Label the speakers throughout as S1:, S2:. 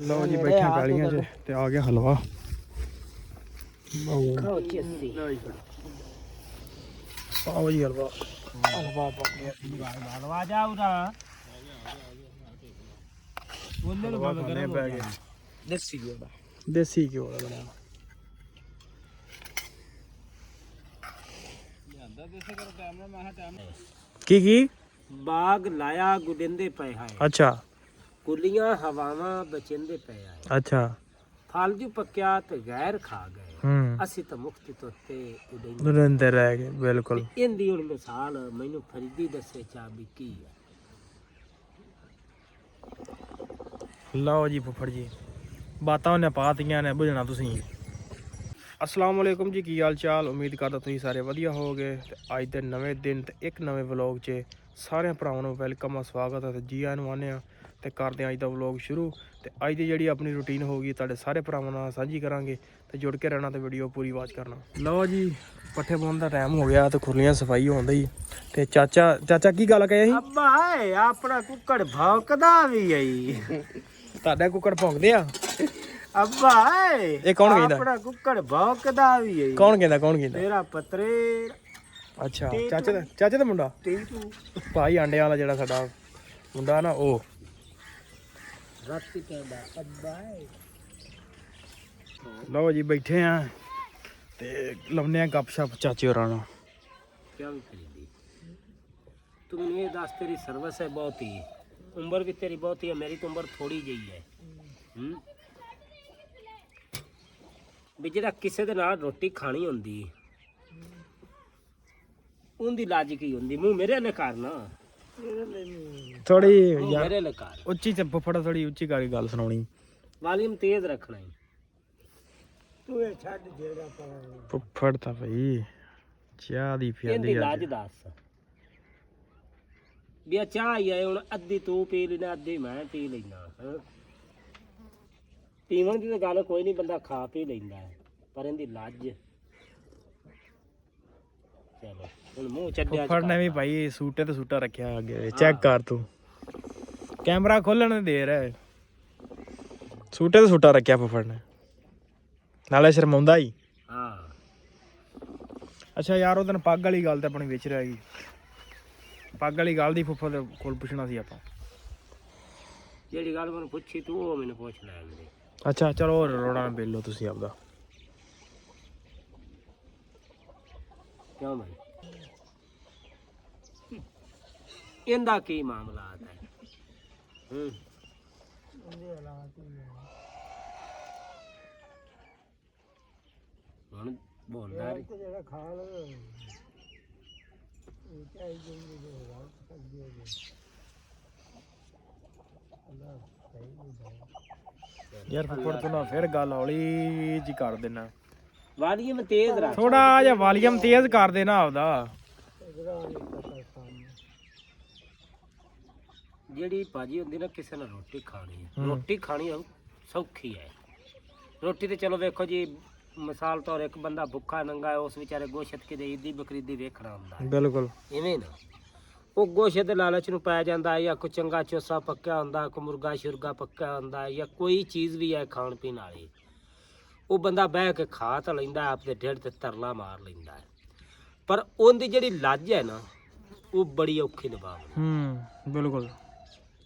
S1: ਲਓ ਜੀ ਬੈਠੇ ਪੈਲੀਆਂ 'ਚ ਤੇ ਆ ਗਿਆ ਹਲਵਾ। ਪਾਓ ਜੀ ਹਲਵਾ। ਹਲਵਾ ਪਾ ਗਿਆ
S2: ਹਲਵਾ ਜਾ ਉਰਾ। ਉਹਨੇ ਨੂੰ ਬੰਦ
S1: ਖਾਣੇ ਪੈ ਗਏ
S2: ਦੇਸੀ
S1: ਦੇਸੀ ਘਿਓ ਦਾ। ਬਣਿਆ ਕੀ ਕੀ
S2: ਬਾਗ ਲਾਇਆ ਗੁਡਿੰਦੇ ਪਏ ਹੈ
S1: ਅੱਛਾ।
S2: ਕੁਲੀਆਂ ਹਵਾਵਾਂ ਬਚਿੰਦੇ ਪਏ ਹੈ
S1: ਅੱਛਾ
S2: ਫਲ ਜੂ ਪੱਕਿਆ ਤੇ ਗੈਰ ਖਾ ਗਏ
S1: ਹੂੰ
S2: ਅਸੀਂ ਤਾਂ ਮੁਕਤੀ ਤੋਂ ਤੇ ਉਡਿੰਦੇ
S1: ਨਰਿੰਦਰ ਰਹਿ ਗਏ ਬਿਲਕੁਲ
S2: ਇਹਦੀ ਹੁਣ ਮਿਸਾਲ ਮੈਨੂੰ ਫਰੀਦੀ ਦੱਸੇ ਚਾ ਵੀ ਕੀ ਹੈ
S1: ਲਓ ਜੀ ਫੁੱਫੜ ਜੀ ਬਾਤਾਂ ਉਹਨੇ ਪਾਤੀਆਂ ਨੇ ਬੁਝਣਾ ਤੁਸੀਂ ਅਸਲਾਮ ਵਾਲੇਕੁਮ ਜੀ ਕੀ ਹਾਲ ਚਾਲ ਉਮੀਦ ਕਰਦਾ ਤੁਸੀਂ ਸਾਰੇ ਵਧੀਆ ਹੋਵੋਗੇ ਤੇ ਅੱਜ ਦੇ ਨਵੇਂ ਦਿਨ ਤੇ ਇੱਕ ਨਵੇਂ ਵਲੌਗ 'ਚ ਸਾਰਿਆਂ ਭਰਾਵਾਂ ਨੂੰ ਵੈਲਕਮ ਆ ਸਵਾਗਤ ਹੈ ਤੇ ਜੀ ਆਇਆਂ ਨੂੰ ਆਨੇ ਆ ਤੇ ਕਰਦੇ ਹਾਂ ਅੱਜ ਦਾ ਵਲੌਗ ਸ਼ੁਰੂ। ਤੇ ਅੱਜ ਦੀ ਜਿਹੜੀ ਆਪਣੀ ਰੁਟੀਨ ਹੋਊਗੀ ਤੁਹਾਡੇ ਸਾਰੇ ਭਰਾਵਾਂ ਨਾਲ ਸਾਂਝੀ ਕਰਾਂਗੇ। ਤੇ ਜੁੜ ਕੇ ਰਹਿਣਾ ਤੇ ਵੀਡੀਓ ਪੂਰੀ ਵਾਚ ਕਰਨਾ। ਲਓ ਜੀ ਪੱਠੇ ਪਾਉਣ ਦਾ ਟਾਈਮ ਹੋ ਗਿਆ ਤੇ ਖੁਰਲੀਆਂ ਸਫ਼ਾਈ ਹੋਣ ਹੀ ਤੇ ਚਾਚਾ ਚਾਚਾ ਕੀ ਗੱਲ ਕਹੇ ਸੀ?
S2: ਅੱਬਾ ਹੈ ਆਪਣਾ ਕੁੱਕੜ ਭੌਂਕਦਾ ਵੀ ਆਈ
S1: ਤੁਹਾਡਾ ਕੁੱਕੜ ਭੌਂਕਦੇ ਆ?
S2: ਅੱਬਾ ਹੈ
S1: ਇਹ ਕੌਣ ਕਹਿੰਦਾ?
S2: ਆਪਣਾ ਕੁੱਕੜ ਭੌਂਕਦਾ ਵੀ ਆਈ
S1: ਕੌਣ ਕਹਿੰਦਾ ਕੌਣ ਕਹਿੰਦਾ?
S2: ਤੇਰਾ ਪਤਰੇ।
S1: ਅੱਛਾ ਚਾਚੇ ਦਾ ਚਾਚੇ ਦਾ ਮੁੰਡਾ?
S2: ਟੀਟੂ।
S1: ਭਾਈ ਆਂਡਿਆਂ ਵਾਲਾ ਜਿਹੜਾ ਸਾਡਾ ਮੁੰਡਾ ਨਾ ਉਹ।
S2: ਰਾਤੀ ਕਹਿੰਦਾ ਅੱਬਾ ਹੈ
S1: ਲਓ ਜੀ ਬੈਠੇ ਆ ਤੇ ਲਾਉਨੇ ਆ ਗੱਪਸ਼ਪ ਚਾਚੇ ਹੋਰਾਂ ਨਾਲ।
S2: ਕਿਆ ਵੀ ਖਰੀਦੀ ਤੂੰ ਮੈਨੂੰ ਇਹ ਦੱਸ ਤੇਰੀ ਸਰਵਿਸ ਹੈ ਬਹੁਤ। ਹੀ ਉਮਰ ਵੀ ਤੇਰੀ ਬਹੁਤ ਹੀ ਹੈ ਮੇਰੀ ਤਾਂ ਉਮਰ ਥੋੜੀ ਜਿਹੀ ਹੈ। ਹੂੰ? ਵੀ ਜਿਹੜਾ ਕਿਸੇ ਦੇ ਨਾਲ ਰੋਟੀ ਖਾਣੀ ਹੁੰਦੀ ਉਹਦੀ ਲਾਜ ਕੀ ਹੁੰਦੀ। ਮੂੰਹ ਮੇਰੇ ਨਾ।
S1: ਥੋੜੀ ਯਾਰ
S2: ਮੇਰੇ
S1: ਉੱਚੀ ਚ ਫੁੱਫੜ ਥੋੜੀ ਉੱਚੀ ਕਰਕੇ ਗੱਲ ਸੁਣਾਉਣੀ।
S2: ਵਾਲੀਅਮ ਤੇਜ਼ ਰੱਖਣਾ ਹੈ ਤੂੰ ਇਹ ਛੱਡ ਜਿਹੜਾ
S1: ਫੁੱਫੜ ਤਾਂ ਭਈ ਚਾਹ ਦੀ
S2: ਇਹਦੀ
S1: ਪਿਆਲੀ
S2: ਲਾਜ ਦੱਸ। ਵੀ ਆ ਚਾਹ ਹੀ ਆਏ ਹੁਣ ਅੱਧੀ ਤੂੰ ਪੀ ਲੈਣਾ ਅੱਧੀ ਮੈਂ ਪੀ ਲੈਣਾ ਹਾਂ। ਪੀਵਣ ਦੀ ਤਾਂ ਗੱਲ ਕੋਈ ਨਹੀਂ ਬੰਦਾ ਖਾ ਪੀ ਲੈਂਦਾ ਹੈ ਪਰ ਇਹਦੀ ਲੱਜ ਚਲੋ। ਹੁਣ ਮੂੰਹ ਚੱਡਿਆ
S1: ਫੁੱਫੜ ਨੇ ਵੀ ਭਾਈ ਸੂਟੇ ਤੇ ਸੂਟਾ ਰੱਖਿਆ ਅੱਗੇ ਚੈੱਕ ਕਰ ਤੂੰ। ਕੈਮਰਾ ਖੋਲਣ ਦੇ ਦੇਰ ਹੈ। ਸੂਟੇ ਤੇ ਸੂਟਾ ਰੱਖਿਆ ਫੁੱਫੜ ਨੇ। ਨਾਲੇ ਸ਼ਰਮਾਉਂਦਾ ਹੀ।
S2: ਹਾਂ।
S1: ਅੱਛਾ ਯਾਰ ਉਹ ਦਿਨ ਪੱਗ ਵਾਲੀ ਗੱਲ ਤੇ ਆਪਣੀ ਵਿੱਚ ਰਹਿ ਗਈ। ਪੱਗ ਵਾਲੀ ਗੱਲ ਦੀ ਫੁੱਫੜ ਦੇ ਕੋਲ ਪੁੱਛਣਾ ਸੀ ਆਪਾਂ।
S2: ਜਿਹੜੀ ਗੱਲ ਮੈਨੂੰ ਪੁੱਛੀ ਤੂੰ ਉਹ ਮੈਨੂੰ ਪੁੱਛ ਲੈ ਮੇਰੇ
S1: ਅੱਛਾ ਚਲੋ ਨਾ ਬੇਲੋ ਤੁਸੀਂ ਆਪਦਾ।
S2: ਕਿਉਂ ਭਾਈ ਇਹਦਾ ਕੀ ਮਾਮਲਾ ਹੈ? ਹੂੰ। ਹੁਣ ਬੋਲਦਾ ਨੀ।
S1: ਯਾਰ ਫੁੱਫੜ ਤੂੰ ਨਾ ਫਿਰ ਗੱਲ ਹੌਲੀ ਜੀ ਕਰ ਦੇਣਾ
S2: ਵਾਲੀਅਮ ਤੇਜ਼ ਰੱਖ।
S1: ਥੋੜਾ ਜਿਹਾ ਵਾਲੀਅਮ ਤੇਜ਼ ਕਰ ਦੇਣਾ ਆਪਦਾ।
S2: ਜਿਹੜੀ ਭਾਜੀ ਹੁੰਦੀ ਨਾ ਕਿਸੇ ਨਾਲ ਰੋਟੀ ਖਾਣੀ ਹੈ। ਰੋਟੀ ਖਾਣੀ ਸੌਖੀ ਹੈ ਰੋਟੀ ਤੇ ਚਲੋ ਵੇਖੋ ਜੀ ਮਿਸਾਲ ਤੌਰ ਇੱਕ ਬੰਦਾ ਭੁੱਖਾ ਨੰਗਾ ਹੈ ਉਸ ਵਿਚਾਰੇ ਗੋਸ਼ਤ ਕਿਤੇ ਈਦੀ ਬਕਰੀ ਦੀ ਵੇਖਣਾ ਹੁੰਦਾ। ਹੈ।
S1: ਬਿਲਕੁਲ।
S2: ਇਵੇਂ ਨਾ। ਉਹ ਗੋਸ਼ਤ ਦੇ ਲਾਲਚ ਨੂੰ ਪੈ ਜਾਂਦਾ ਹੈ ਜਾਂ ਕੋਈ ਚੰਗਾ ਚੋਸਾ ਪੱਕਿਆ ਹੁੰਦਾ ਕੋਈ ਮੁਰਗਾ ਸ਼ੁਰਗਾ ਪੱਕਿਆ ਹੁੰਦਾ ਹੈ ਜਾਂ ਕੋਈ ਚੀਜ਼ ਵੀ ਹੈ ਖਾਣ ਪੀਣ ਵਾਲੀ। ਉਹ ਬੰਦਾ ਬਹਿ ਕੇ ਖਾ ਤਾਂ ਲੈਂਦਾ ਹੈ, ਆਪਣੇ ਢਿੱਡ ਤੇ ਤਰਲਾ ਮਾਰ ਲੈਂਦਾ ਹੈ। ਪਰ ਉਹਦੀ ਜਿਹੜੀ ਲੱਜ ਹੈ ਨਾ ਉਹ ਬੜੀ ਔਖੀ ਨਿਭਾਉਣੀ
S1: ਹੂੰ। ਬਿਲਕੁਲ।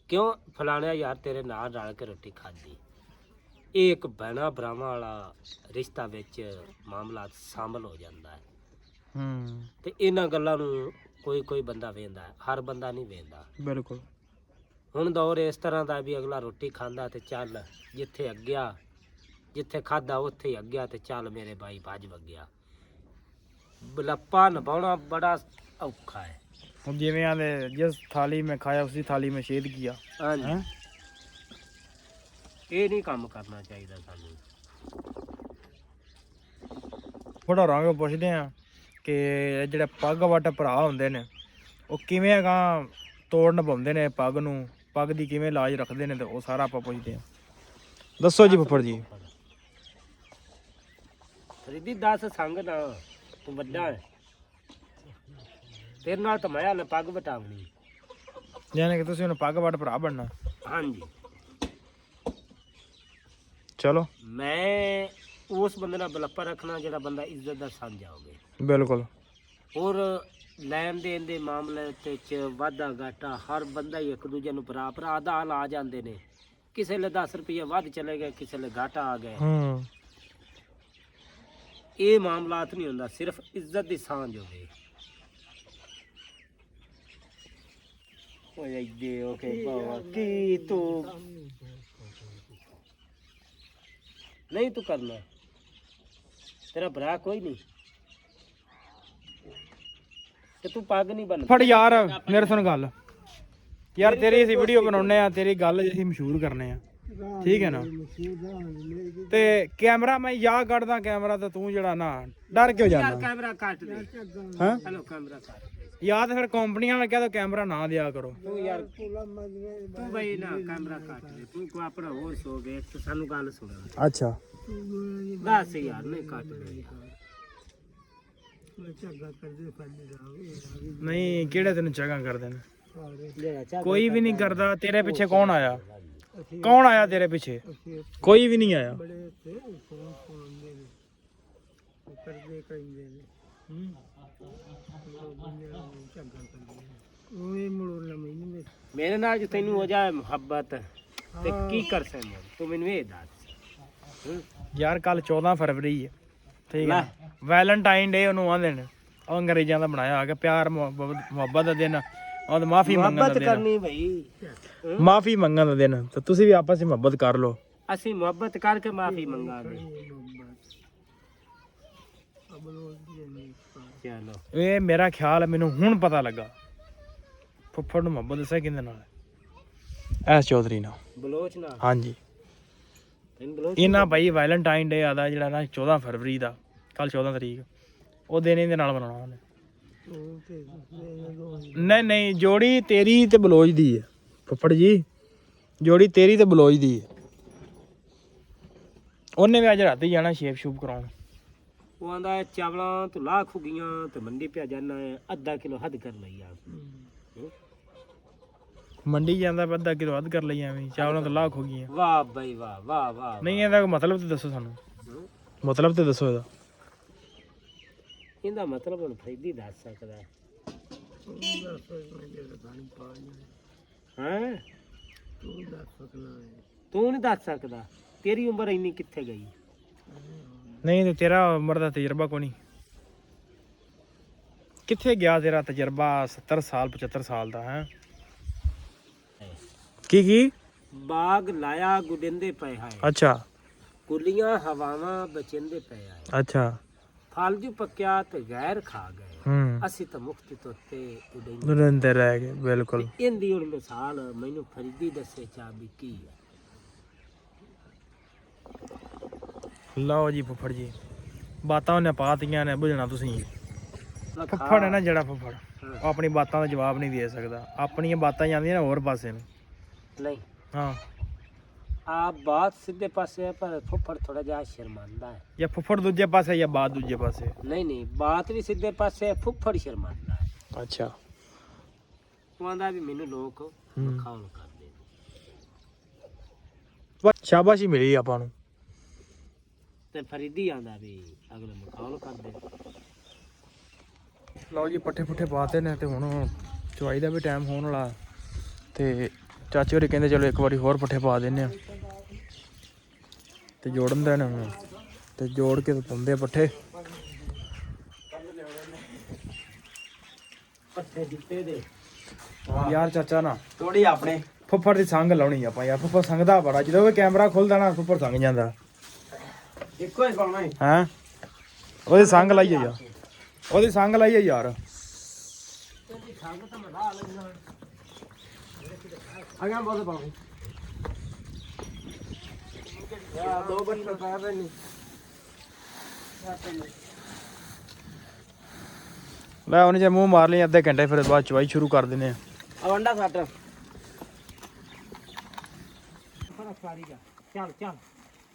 S2: ਕਿਉਂ? ਫਲਾਣਿਆ ਯਾਰ ਤੇਰੇ ਨਾਲ ਰਲ ਕੇ ਰੋਟੀ ਖਾਧੀ। ਇਹ ਇੱਕ ਬਹਿਣਾ ਭਰਾਵਾਂ ਵਾਲਾ ਰਿਸ਼ਤਾ ਵਿੱਚ ਮਾਮਲਾ ਸ਼ਾਮਲ ਹੋ ਜਾਂਦਾ ਹੈ।
S1: ਹੂੰ।
S2: ਤੇ ਇਹਨਾਂ ਗੱਲਾਂ ਨੂੰ ਕੋਈ ਕੋਈ ਬੰਦਾ ਵੇਂਦਾ ਹਰ ਬੰਦਾ ਨਹੀਂ ਵੇਂਦਾ
S1: ਬਿਲਕੁਲ।
S2: ਹੁਣ ਦੌਰ ਇਸ ਤਰ੍ਹਾਂ ਦਾ ਵੀ ਅਗਲਾ ਰੋਟੀ ਖਾਂਦਾ ਤੇ ਚੱਲ ਜਿੱਥੇ ਅੱਗਿਆ ਜਿੱਥੇ ਖਾਦਾ ਉੱਥੇ ਹੀ ਅੱਗਿਆ ਤੇ ਚੱਲ ਮੇਰੇ ਭਾਈ ਭੱਜ ਵਗਿਆ। ਬਲੱਪਾ ਨਿਭਾਉਣਾ ਬੜਾ ਔਖਾ ਹੈ।
S1: ਹੁਣ ਜਿਵੇਂ ਆਂਦੇ ਜਿਸ ਥਾਲੀ ਮੈਂ ਖਾਇਆ ਉਸੇ ਥਾਲੀ ਮੈਂ ਛੇਦ ਕੀਆ।
S2: ਹਾਂਜੀ। ਇਹ ਨਹੀਂ ਕੰਮ ਕਰਨਾ ਚਾਹੀਦਾ ਸਾਨੂੰ।
S1: ਫੋਟੋ ਰੰਗ ਪੁੱਛਦੇ ਆ ਕਿ ਜਿਹੜੇ ਪੱਗ ਵੱਟ ਭਰਾ ਹੁੰਦੇ ਨੇ ਉਹ ਕਿਵੇਂ ਹੈਗਾ ਤੋੜ ਨਿਭਾਉਂਦੇ ਨੇ ਪੱਗ ਨੂੰ? ਪੱਗ ਦੀ ਕਿਵੇਂ ਲਾਜ ਰੱਖਦੇ ਨੇ ਤੇ ਉਹ ਸਾਰਾ ਆਪਾਂ ਪੁੱਛਦੇ ਆ। ਦੱਸੋ ਜੀ ਫੁੱਫੜ ਜੀ।
S2: ਰਿੱਧੀ ਦੱਸ ਸੰਗ ਨਾ ਤੂੰ ਵੱਡਾ ਹੈ। ਤੇਰੇ ਨਾਲ ਤਾਂ ਮੈਂ ਨਾ ਪੱਗ ਵਟਾਵਣੀ
S1: ਯਾਨੀ ਕਿ ਤੁਸੀਂ ਹੁਣ ਪੱਗ ਵੱਟ ਭਰਾ ਬਣਨਾ।
S2: ਹਾਂਜੀ।
S1: ਚਲੋ।
S2: ਮੈਂ ਉਸ ਬੰਦੇ ਨਾਲ ਬਲੱਪਾ ਰੱਖਣਾ ਜਿਹੜਾ ਬੰਦਾ ਇੱਜ਼ਤ ਦਾ ਸਮਝ ਆਉਗੇ
S1: ਬਿਲਕੁਲ।
S2: ਔਰ ਲੈਣ ਦੇਣ ਦੇ ਮਾਮਲੇ ਤੇ ਚ ਵਾਧਾ ਘਾਟਾ ਹਰ ਬੰਦਾ ਹੀ ਇੱਕ ਦੂਜੇ ਨੂੰ ਭਰਾ ਭਰਾ ਦਾ ਹਾਲ ਆ ਜਾਂਦੇ ਨੇ। ਕਿਸੇ ਲਈ 10 ਰੁਪਏ ਵੱਧ ਚਲੇ ਗਏ ਕਿਸੇ ਲਈ ਘਾਟਾ ਆ ਗਿਆ।
S1: ਹੂੰ।
S2: ਇਹ ਮਾਮਲਾਤ ਨਹੀਂ ਹੁੰਦਾ ਸਿਰਫ ਇੱਜ਼ਤ ਦੀ ਸਾਂਝ ਹੋਵੇ ਓਏ ਇੱਦੇ ਓਕੇ ਬਾਵਾ ਕੀ ਤੂੰ? ਨਹੀਂ ਤੂੰ ਕਰਨਾ। ਤੇਰਾ ਭਰਾ ਕੋਈ ਨਹੀਂ। ਤੇ ਤੂੰ ਪੱਗ ਨਹੀਂ ਬੰਨ
S1: ਫੜ ਯਾਰ ਮੇਰੇ ਸੁਣ ਗੱਲ। ਯਾਰ ਤੇਰੀ ਅਸੀਂ ਵੀਡੀਓ ਬਣਾਉਨੇ ਆ ਤੇਰੀ ਗੱਲ ਅਸੀਂ ਮਸ਼ਹੂਰ ਕਰਨੇ ਆ। ਠੀਕ ਹੈ ਨਾ? ਤੇ ਕੈਮਰਾ ਮੈਂ ਯਾ ਕੱਢਦਾ ਕੈਮਰਾ ਤੇ ਤੂੰ ਜਿਹੜਾ ਨਾ ਡਰ ਕਿਉਂ
S2: ਯਾਰ
S1: ਜਾਂਦਾ
S2: ਕੈਮਰਾ ਕੱਟ ਦੇ।
S1: ਹਾਂ?
S2: ਹਲੋ ਕੈਮਰਾ ਕੱਟ।
S1: ਯਾ ਤੇ ਫਿਰ ਕੰਪਨੀਆਂ ਨੇ ਕਿਹਾ ਕੈਮਰਾ ਨਾ ਦਿਆ ਕਰੋ।
S2: ਤੂੰ ਯਾਰ ਤੂੰ ਬਈ ਨਾ ਕੈਮਰਾ ਕੱਟ ਦੇ। ਤੂੰ ਕੋ ਆਪਣਾ ਹੋਰ ਸ਼ੋ ਵੇਖ ਤੇ ਸਾਨੂੰ ਗੱਲ ਸੁਣਾ।
S1: ਅੱਛਾ।
S2: ਦੱਸ ਯਾਰ ਨਹੀਂ ਕੱਟ ਦੇ।
S1: ਨਹੀਂ ਕਿਹੜੇ ਤੈਨੂੰ ਚਗਾ ਕਰਦੇ ਨੇ? ਕੋਈ ਵੀ ਨਹੀਂ ਕਰਦਾ ਤੇਰੇ ਪਿੱਛੇ ਕੌਣ ਆਇਆ? ਕੌਣ ਆਇਆ ਤੇਰੇ ਪਿੱਛੇ? ਕੋਈ ਵੀ ਨਹੀਂ ਆਇਆ।
S2: ਮੇਰੇ ਨਾਲ ਜੇ ਤੈਨੂੰ ਹੋ ਜਾਏ ਮੁਹੱਬਤ ਤੇ ਕੀ ਕਰ ਸਕਦਾ? ਤੂੰ ਮੈਨੂੰ ਇਹ ਦੱਸ। ਹੂੰ?
S1: ਯਾਰ ਕੱਲ 14 ਫਰਵਰੀ ਹੈ ਠੀਕ
S2: ਲੈ।
S1: ਹੈ ਵੈਲੈਂਟਾਈਨ ਡੇ ਉਹਨੂੰ ਆਂਦੇ ਨੇ। ਉਹ ਅੰਗਰੇਜ਼ਾਂ ਦਾ ਬਣਾਇਆ ਆ ਕਿ ਪਿਆਰ ਮੁਹੱਬਤ ਮੁਹੱਬਤ ਦਾ ਦਿਨ। ਉਹ ਤਾਂ ਮਾਫੀ ਮੰਗਣ ਦਾ
S2: ਮੁਹੱਬਤ
S1: ਦਿਨ
S2: ਕਰਨੀ ਭਈ
S1: ਮਾਫੀ ਮੰਗਣ ਦਾ ਦਿਨ ਤੇ ਤੁਸੀਂ ਵੀ ਆਪਸ ਵਿੱਚ ਮੁਹੱਬਤ ਕਰ ਲਓ।
S2: ਅਸੀਂ ਮੁਹੱਬਤ ਕਰਕੇ ਮਾਫੀ ਮੰਗਾਂਗੇ। ਚਲੋ।
S1: ਇਹ ਮੇਰਾ ਖਿਆਲ ਹੈ, ਮੈਨੂੰ ਹੁਣ ਪਤਾ ਲੱਗਾ। ਫੁੱਫੜ ਨੂੰ ਮੁਹੱਬਤ ਦੱਸਿਆ ਕਿਹਦੇ ਨਾਲ? ਐਸ ਚੌਧਰੀ ਨਾਲ।
S2: ਬਲੋਚ ਨਾ
S1: ਹਾਂਜੀ।
S2: ਤੈਨੂੰ ਬਲੋਚ
S1: ਇਹਨਾਂ ਭਾਈ ਵੈਲੈਂਟਾਈਨ ਡੇ ਆਦਾ ਜਿਹੜਾ ਨਾ 14 ਫਰਵਰੀ ਦਾ ਕੱਲ 14 ਤਰੀਕ। ਉਹ ਦਿਨ ਇਹਦੇ ਨਾਲ ਮਨਾਉਣਾ ਉਹਨੇ। ਨਹੀਂ ਨਹੀਂ ਜੋੜੀ ਤੇਰੀ ਤੇ ਬਲੋਚ ਦੀ ਹੈ ਫੁੱਫੜ ਜੀ ਜੋੜੀ ਤੇਰੀ ਤੇ ਬਲੋਚ ਦੀ ਹੈ ਉਹਨੇ ਵੀ ਅੱਜ ਰਾਤੀ ਜਾਣਾ ਸ਼ੇਪ ਸ਼ੂਪ ਕਰਾਉਣ।
S2: ਉਹ ਆਂਦਾ ਚਾਵਲਾਂ ਹੋ ਗਈਆਂ ਤੇ ਮੰਡੀ ਪਿਆ ਜਾਣਾ ਹੈ ਅੱਧਾ ਕਿਲੋ ਹੱਦ ਕਰ ਲਈ ਆ।
S1: ਮੰਡੀ ਜਾਂਦਾ ਪਰ ਅੱਧਾ ਕਿਲੋ ਵੱਧ ਕਰ ਲਈ ਐਵੇਂ ਚਾਵਲਾਂ ਤੋਂ ਲਾਖ ਹੋ ਗਈਆਂ।
S2: ਵਾਹ ਬਈ ਵਾਹ ਵਾਹ ਵਾਹ
S1: ਨਹੀਂ ਇਹਦਾ ਮਤਲਬ ਤੇ ਦੱਸੋ ਸਾਨੂੰ? ਮਤਲਬ ਤੇ ਦੱਸੋ ਇਹਦਾ।
S2: ਇਹਦਾ ਮਤਲਬ ਹੁਣ ਫੈਦੀ ਦੱਸ ਸਕਦਾ। ਹੈ? ਹਾਂ ਤੂੰ ਨਹੀਂ ਦੱਸ ਸਕਦਾ। ਤੇਰੀ ਉਮਰ ਇੰਨੀ ਕਿੱਥੇ ਗਈ?
S1: ਨਹੀਂ ਤੇ ਤੇਰਾ ਉਮਰ ਦਾ ਤਜਰਬਾ ਕੋਈ ਨਹੀਂ। ਕਿੱਥੇ ਗਿਆ ਤੇਰਾ ਤਜਰਬਾ 70 ਸਾਲ 75 ਸਾਲ ਦਾ ਹੈ? ਕੀ ਕੀ?
S2: ਬਾਗ ਲਾਇਆ ਗੁਡਿੰਦੇ ਪਏ ਹੈ
S1: ਅੱਛਾ।
S2: ਕੁਲੀਆਂ ਹਵਾਵਾਂ ਬਚਿੰਦੇ ਪਏ ਹੈ
S1: ਅੱਛਾ।
S2: ਫਲ ਜੂ ਪੱਕਿਆ ਤੇ ਗੈਰ ਖਾ ਗਏ।
S1: ਹੂੰ।
S2: ਅਸੀਂ ਤਾਂ ਮੁਕਤੀ ਤੋਂ ਤੇ
S1: ਰਹਿ ਗਏ ਬਿਲਕੁਲ।
S2: ਇਹਦੀ ਹੁਣ ਮਿਸਾਲ ਮੈਨੂੰ ਫਰੀਦੀ ਦੱਸੇ ਚਾ ਵੀ ਕੀ ਹੈ।
S1: ਲਓ ਜੀ ਫੁੱਫੜ ਜੀ ਬਾਤਾਂ ਉਹਨੇ ਪਾਤੀਆਂ ਨੇ ਬੁਝਣਾ ਤੁਸੀਂ। ਫੁੱਫੜ ਹੈ ਨਾ ਜਿਹੜਾ ਫੁੱਫੜ। ਉਹ ਆਪਣੀ ਬਾਤਾਂ ਦਾ ਜਵਾਬ ਨਹੀਂ ਦੇ ਸਕਦਾ। ਆਪਣੀਆਂ ਬਾਤਾਂ ਜਾਂਦੀਆਂ ਨੇ ਹੋਰ ਪਾਸੇ ਨੂੰ।
S2: ਨਹੀਂ।
S1: ਹਾਂ।
S2: ਆਪ ਬਾਤ ਸਿੱਧੇ ਪਾਸੇ ਹੈ ਪਰ ਫੁੱਫੜ ਥੋੜਾ ਜਿਹਾ ਸ਼ਰਮਾਂਦਾ ਹੈ।
S1: ਜਾਂ ਫੁੱਫੜ ਦੂਜੇ ਪਾਸੇ ਜਾਂ ਬਾਤ ਦੂਜੇ ਪਾਸੇ?
S2: ਨਹੀਂ ਨਹੀਂ ਬਾਤ ਵੀ ਸਿੱਧੇ ਪਾਸੇ ਹੈ ਫੁੱਫੜ ਸ਼ਰਮਾਂਦਾ ਹੈ।
S1: ਅੱਛਾ।
S2: ਉਹ ਆਂਦਾ ਵੀ ਮੈਨੂੰ ਲੋਕ
S1: ਹੂੰ।
S2: ਕਰਦੇ ਨੇ।
S1: ਬਸ ਸ਼ਾਬਾਸ਼ੀ ਮਿਲੀ ਆਪਾਂ ਨੂੰ।
S2: ਤੇ ਫਰੀਦੀ ਆਂਦਾ ਵੀ ਅਗਲੇ ਮਖੌਲ ਕਰਦੇ ਨੇ।
S1: ਲਓ ਜੀ ਪੱਠੇ ਪੁੱਠੇ ਪਾਤੇ ਨੇ ਤੇ ਹੁਣ ਚਵਾਈ ਦਾ ਵੀ ਟਾਈਮ ਹੋਣ ਵਾਲਾ। ਤੇ ਚਾਚੇ ਹੋਰੀ ਕਹਿੰਦੇ ਚਲੋ ਇੱਕ ਵਾਰੀ ਹੋਰ ਪੱਠੇ ਪਾ ਦਿੰਨੇ ਆ ਤੇ ਜੋੜਨ ਦੇ ਨੇ ਹੁਣ ਤੇ ਜੋੜ ਕੇ ਤੇ ਪੱਠੇ।
S2: ਪੱਠੇ ਦਿੱਤੇ ਦੇ।
S1: ਯਾਰ ਚਾਚਾ ਨਾ।
S3: ਥੋੜੀ ਆਪਣੇ।
S1: ਫੁੱਫੜ ਦੀ ਸੰਗ ਲਾਉਣੀ ਆਪਾਂ ਯਾਰ ਫੁੱਫੜ ਸੰਗਦਾ ਬੜਾ। ਜਦੋਂ ਵੀ ਕੈਮਰਾ ਖੁੱਲਦਾ ਨਾ ਫੁੱਫੜ ਸੰਗ ਜਾਂਦਾ।
S3: ਇੱਕੋ ਹੀ ਪਾਉਣਾ ਹੈ
S1: ਹੈਂ? ਉਹਦੀ ਸੰਗ ਲਾਈਏ ਯਾਰ। ਉਹਦੀ ਸੰਗ ਲਾਈਏ ਯਾਰ।
S3: ਅਗਾਂ ਬਹੁਤ ਪਾਉਂ ਦੋ ਪਾ ਦੇ ਨਹੀਂ
S1: ਲੈ ਉਹਨੇ ਜੇ ਮੂੰਹ ਮਾਰ ਲਈ ਅੱਧੇ ਘੰਟੇ ਫਿਰ ਬਾਅਦ ਚਵਾਈ ਸ਼ੁਰੂ ਕਰ ਦਿੰਨੇ ਆ।
S3: ਅਵੰਡਾ ਸੱਟ।
S2: ਫ਼ਰਕ ਸਾਰੀ ਜਾ ਚੱਲ ਚੱਲ।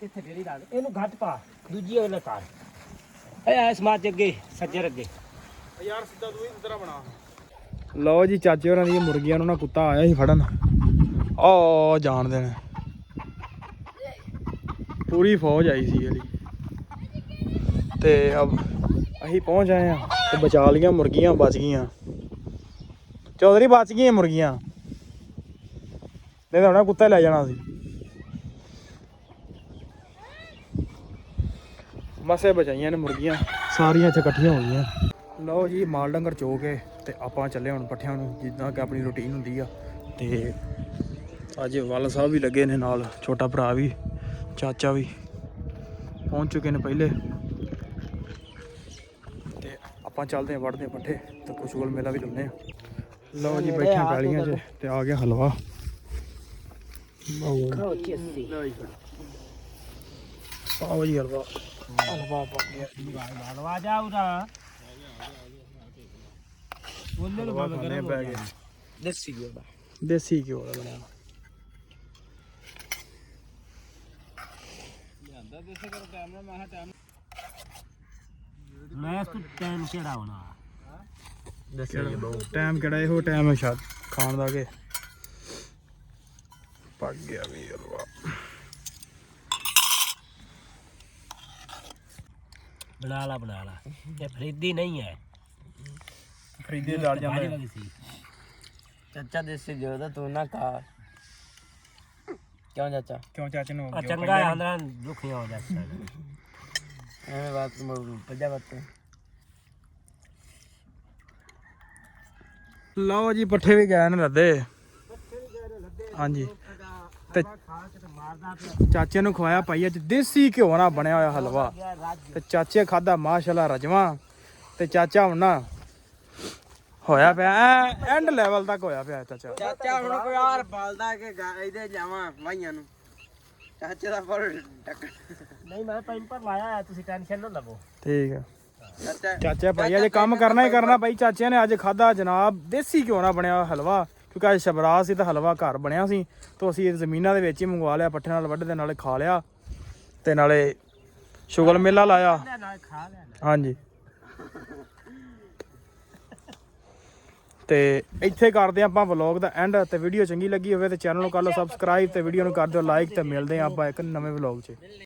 S2: ਇੱਥੇ ਢੇਰੀ ਲਾ ਦੇ। ਇਹਨੂੰ ਘੱਟ ਪਾ। ਦੂਜੀ ਅਗਲੇ ਕਾਰ ਐ ਐ ਸਮਾਜ ਅੱਗੇ ਸੱਜਰ ਅੱਗੇ।
S1: ਯਾਰ ਸਿੱਧਾ ਤੂੰ ਹੀ ਤਰ੍ਹਾਂ ਬਣਾ। ਲਓ ਜੀ ਚਾਚੇ ਹੋਰਾਂ ਦੀਆਂ ਮੁਰਗੀਆਂ ਨੂੰ ਨਾ ਕੁੱਤਾ ਆਇਆ ਸੀ ਫੜਨ। ਓ ਜਾਣਦੇ ਨੇ। ਪੂਰੀ ਫੌਜ ਆਈ ਸੀ ਇਹਦੀ। ਤੇ ਅਬ ਅਸੀਂ ਪਹੁੰਚ ਆਏ ਆ ਤੇ ਬਚਾ ਲੀਆਂ ਮੁਰਗੀਆਂ ਬਚ ਗਈਆਂ। ਚੌਧਰੀ ਬਚ ਗਈਆਂ ਮੁਰਗੀਆਂ। ਨਹੀਂ ਤਾਂ ਉਹਨਾਂ ਕੁੱਤਾ ਲੈ ਜਾਣਾ ਸੀ। ਮਸੇ ਬਚਾਈਆਂ ਨੇ ਮੁਰਗੀਆਂ। ਸਾਰੀਆਂ ਇੱਥੇ ਇਕੱਠੀਆਂ ਹੋ ਗਈਆਂ। ਲਓ ਜੀ, ਮਾਲ ਡੰਗਰ ਚੋ ਕੇ ਤੇ ਆਪਾਂ ਚੱਲੇ ਹੁਣ ਪੱਠਿਆਂ ਨੂੰ, ਜਿੱਦਾਂ ਕਿ ਆਪਣੀ ਰੁਟੀਨ ਹੁੰਦੀ ਆ। ਤੇ ਅੱਜ ਵੱਲ ਸਾਹਿਬ ਵੀ ਲੱਗੇ ਨੇ ਨਾਲ, ਛੋਟਾ ਭਰਾ ਵੀ। ਚਾਚਾ ਵੀ ਪਹੁੰਚ ਚੁੱਕੇ ਨੇ ਪਹਿਲੇ। ਤੇ ਆਪਾਂ ਚੱਲਦੇ ਹਾਂ ਵੜਦੇ ਹਾਂ ਪੱਠੇ। ਤੇ ਕੁਸ਼ਗੁਲ ਮੇਲਾ ਵੀ ਲਾਉਂਦੇ ਆ ਲਓ ਜੀ ਬੈਠੇ ਪੈਲੀਆਂ 'ਚ ਤੇ ਆ ਗਿਆ ਹਲਵਾ।
S2: ਖਾਓ ਚੇਸੀ
S1: ਪਾਓ ਜੀ ਹਲਵਾ। ਹਲਵਾ ਪੱਕ ਗਿਆ
S2: ਹਲਵਾ ਜਾਊਗਾ ਉਹਨੇ
S1: ਹਲਵਾ ਖਾਣੇ ਪੈ ਗਏ।
S3: ਦੇਸੀ ਘਿਓ ਦਾ।
S1: ਦੇਸੀ ਘਿਓ ਦਾ ਬਣਿਆ।
S2: ਮੈਂ ਇਸ ਟਾਈਮ ਕਿਹੜਾ ਹੋਣਾ
S1: ਟਾਈਮ ਕਿਹੜਾ? ਇਹੋ ਟਾਈਮ ਹੈ ਸ਼ਾਇਦ ਖਾਣ ਦਾ ਕੇ ਪੱਕ ਗਿਆ ਵੀ ਹਲਵਾ।
S2: ਬਣਾ ਲਾ ਬਣਾ ਲਾ। ਇਹ ਫਰੀਦੀ ਨਹੀਂ ਹੈ। ਭਾਜੀ ਵਾਲੀ ਸੀ।
S3: ਚਾਚਾ ਦੇਸੀ ਘਿਓ ਦਾ ਤੂੰ ਨਾ ਖਾ। ਕਿਉਂ ਚਾਚਾ?
S1: ਕਿਉਂ ਚਾਚੇ ਨੂੰ?
S2: ਆ ਚੰਗਾ ਹੈ ਅੰਦਰਾਂ ਦੁਖੀਆਂ ਹੋ ਜਾਂਦਾ
S3: ਐਵੇਂ ਬਾਤ ਪੱਜਾ ਬਾਤ
S1: ਲਓ ਜੀ ਪੱਠੇ ਵੀ ਗਏ ਨੇ ਰੱਦੇ ਹਾਂਜੀ। ਤੇ ਚਾਚੇ ਨੂੰ ਖਵਾਇਆ ਭਾਈ ਅੱਜ ਦੇਸੀ ਘਿਓ ਨਾਲ ਬਣਿਆ ਹੋਇਆ ਹਲਵਾ। ਤੇ ਚਾਚੇ ਖਾਦਾ ਮਾਸ਼ਾਅੱਲਾ ਰਜਵਾ। ਤੇ ਚਾਚਾ ਹੁਣ ਨਾ ਹੋਇਆ ਪਿਆ। ਐਂਡ ਲੈਵਲ ਤੱਕ ਹੋਇਆ ਪਿਆ ਚਾਚਾ।
S3: ਚਾਚਾ ਹੁਣ ਕੋਈ ਯਾਰ ਬਲਦਾ ਕਿ ਗਾ- ਇਹਦੇ ਜਾਵਾਂ ਵਾਈਆਂ ਨੂੰ। ਚਾਚੇ ਦਾ ਪਰ ਟੱਕਰ
S2: ਨਹੀਂ ਮੈਂ ਪੈਂਪਰ ਲਾਇਆ ਹੈ ਤੁਸੀਂ ਟੈਨਸ਼ਨ ਨਾ ਲਵੋ।
S1: ਠੀਕ ਹੈ
S3: ਚਾਚਾ
S1: ਚਾਚਾ ਭਾਈ ਅੱਜ ਕੰਮ ਕਰਨਾ ਹੀ ਕਰਨਾ ਭਾਈ ਚਾਚੇ ਨੇ ਅੱਜ ਖਾਦਾ ਜਨਾਬ। ਦੇਸੀ ਘਿਓ ਨਾਲ ਬਣਿਆ ਹੋਇਆ ਹਲਵਾ ਕਿਉਂਕਿ ਅੱਜ ਸ਼ਬਰਾਤ ਸੀ ਤਾਂ ਹਲਵਾ ਘਰ ਬਣਿਆ ਸੀ। ਤਾਂ ਅਸੀਂ ਇਹ ਜ਼ਮੀਨਾਂ ਦੇ ਵਿੱਚ ਹੀ ਮੰਗਵਾ ਲਿਆ ਪੱਠੇ ਨਾਲ ਵੱਢ ਦੇ ਨਾਲੇ ਖਾ ਲਿਆ। ਤੇ ਨਾਲੇ ਸ਼ੁਗਲ ਮੇਲਾ ਲਾਇਆ।
S2: ਨਾਲ ਖਾ ਲਿਆ।
S1: ਹਾਂਜੀ। ਤੇ ਇੱਥੇ ਕਰਦੇ ਹਾਂ ਆਪਾਂ ਵਲੌਗ ਦਾ ਐਂਡ ਤੇ ਵੀਡੀਓ ਚੰਗੀ ਲੱਗੀ ਹੋਵੇ ਤੇ ਚੈਨਲ ਨੂੰ ਕਰ ਲਓ ਸਬਸਕ੍ਰਾਈਬ ਤੇ ਵੀਡੀਓ ਨੂੰ ਕਰ ਦਿਓ ਲਾਈਕ ਤੇ ਮਿਲਦੇ ਹਾਂ ਆਪਾਂ ਇੱਕ ਨਵੇਂ ਵਲੌਗ 'ਚ।